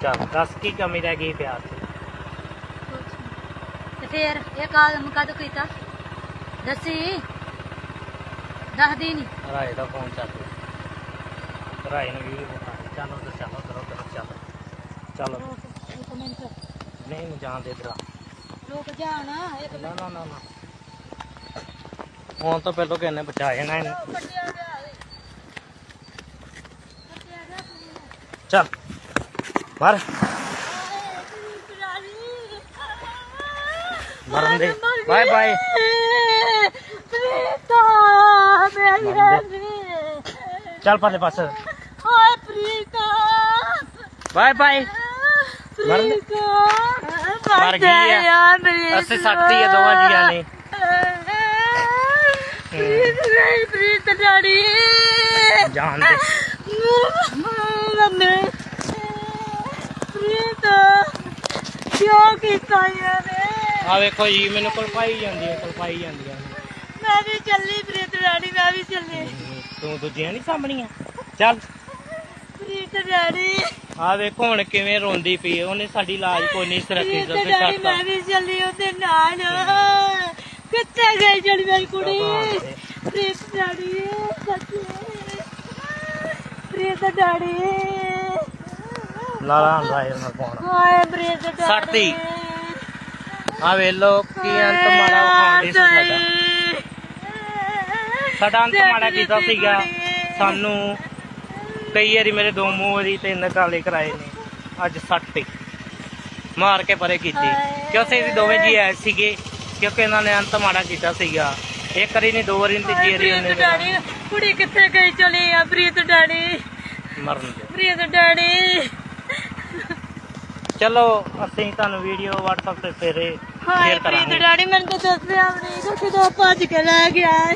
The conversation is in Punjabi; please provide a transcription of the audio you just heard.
ਚੱਲ ਦੱਸ ਕੀ ਕਮੀ ਰਹਿ ਗਈ ਪਿਆਰ ਤੇ ਫੇਰ ਇਹ ਕਾਲਮ ਕਦ ਕੀਤਾ? ਦੱਸੀ? ਦੱਸਦੀ ਨਹੀਂ ਰਾਏ ਦਾ ਫੋਨ ਚੱਲ ਰਿਹਾ ਰਾਏ ਨੂੰ ਵੀਡੀਓ ਬਤਾ ਚਲੋ ਤੇ ਚਲੋ ਕਰੋ ਕਰੋ ਚਲੋ। ਚਲੋ। ਇੱਕ ਮਿੰਟ। ਨਹੀਂ ਨੂੰ ਜਾਣ ਦੇ ਇਧਰ ਲੋਕ ਜਾਣ ਇੱਕ ਨਾ ਨਾ ਨਾ ਨਾ। ਹੁਣ ਤਾਂ ਪਹਿਲਾਂ ਕਿਹਨੇ ਬਚਾ ਜਾਣਾ ਇਹਨੂੰ? ਕੱਟਿਆ ਗਿਆ ਏ ਕੱਟਿਆ ਗਿਆ ਚੱਲ। ਮਰ ਮਰਨ ਦੇ। Bye bye. ਪ੍ਰੀਤਾ ਮੇਰੀ ਚੱਲ ਪਾਲੇ ਪਾਸੇ। ਹਾਏ ਪ੍ਰੀਤਾ ਬਾਏ ਬਾਏ। ਮਰਨ ਦੇ। ਮਰ ਗਈ ਆ। ਅਸੀਂ ਸੱਟਤੀ ਆ ਦੋਵਾਂ ਜੀਆਂ ਨੇ। ਪ੍ਰੀਤ ਨਹੀਂ ਪ੍ਰੀਤ ਡਾੜੀ ਜਾਣ ਦੇ ਪ੍ਰੀਤ ਕਿਉਂ ਕੀਤਾ ਇਹਨੇ? ਆ ਵੇਖੋ ਜੀ ਮੈਨੂੰ ਕਲਪਾਈ ਜਾਂਦੀ ਹੈ ਕਲਪਾਈ ਜਾਂਦੀਆਂ ਨੇ। ਮੈਂ ਵੀ ਚੱਲੀ ਪ੍ਰੀਤ ਡਾੜੀ ਮੈਂ ਵੀ ਚੱਲੀ। ਤੂੰ ਦੂਜੀਆਂ ਨਹੀਂ ਸਾਂਭਣੀਆਂ? ਚੱਲ। ਪ੍ਰੀਤ ਡਾੜੀ ਆ ਵੇਖੋ ਹੁਣ ਕਿਵੇਂ ਰੋਂਦੀ ਪਈ ਹੈ। ਉਹਨੇ ਸਾਡੀ ਲਾਜ ਕੋਈ ਨਹੀਂ ਪ੍ਰੀਤ ਤੇ ਡਾੜੀ ਛੱਡਤਾ ਮੈਂ ਵੀ ਚੱਲੀ ਉਹਦੇ ਨਾਲ। ਕਿੱਥੇ ਗਈ ਜਿਹੜੀ ਮੇਰੀ ਕੁੜੀ? ਪ੍ਰੀਤ ਡਾੜੀ ਸੱਚੀ। ਪ੍ਰੀਤ ਡਾੜੀ ਲਾਲਾ ਰਾਏ ਨਾਲ ਪਾਉਣਾ ਹਾਏ ਪ੍ਰੀਤ ਡਾੜੀ ਸੱਟਤੀ। ਆ ਵੇ ਲੋ ਕੀ ਅੰਤ ਮਾੜਾ ਵਿਖਾਉਂਦੇ ਸੀ ਸਾਡਾ। ਸਾਡਾ ਅੰਤ ਮਾੜਾ ਕੀਤਾ ਸੀਗਾ। ਸਾਨੂੰ ਕਈ ਵਾਰੀ ਮੇਰੇ ਦੋ ਮੂੰਹ ਵਾਰੀ ਤਿੰਨ ਕਾਲੇ ਕਰਾਏ ਨੇ। ਅੱਜ ਸੱਟ ਤੇ ਮਾਰ ਕੇ ਪਰੇ ਕੀਤੀ। ਕਿਉਂਕਿ ਅਸੀਂ ਦੋਵੇਂ ਜੀ ਆਏ ਸੀਗੇ? ਕਿਉਂਕਿ ਇਹਨਾਂ ਨੇ ਅੰਤ ਮਾੜਾ ਕੀਤਾ ਸੀਗਾ। ਇੱਕ ਵਾਰੀ ਨਹੀਂ ਦੋ ਵਾਰੀ ਨਹੀਂ ਤੀਜੀ ਵਾਰੀ ਉਹਨੇ ਡੈਡੀ ਕੁੜੀ ਕਿੱਥੇ ਗਈ ਚਲੀ ਆ? ਪ੍ਰੀਤ ਡੈਡੀ। ਮਰਨ ਦੇ ਪ੍ਰੀਤ ਡੈਡੀ। ਚਲੋ ਅਸੀਂ ਤੁਹਾਨੂੰ ਵੀਡੀਓ WhatsApp ਤੇ ਫੇਰੇ ਹਾਏ ਸ਼ੇਅਰ ਪ੍ਰੀਤ ਕਰਾਂਗੇ ਡੈਡੀ ਮੈਨੂੰ ਤਾਂ ਦੱਸਿਆ ਵੀ ਨਹੀਂ ਕਿ ਕਿਦੋਂ ਭੱਜ ਕੇ ਲੈ ਗਿਆ ਹੈ।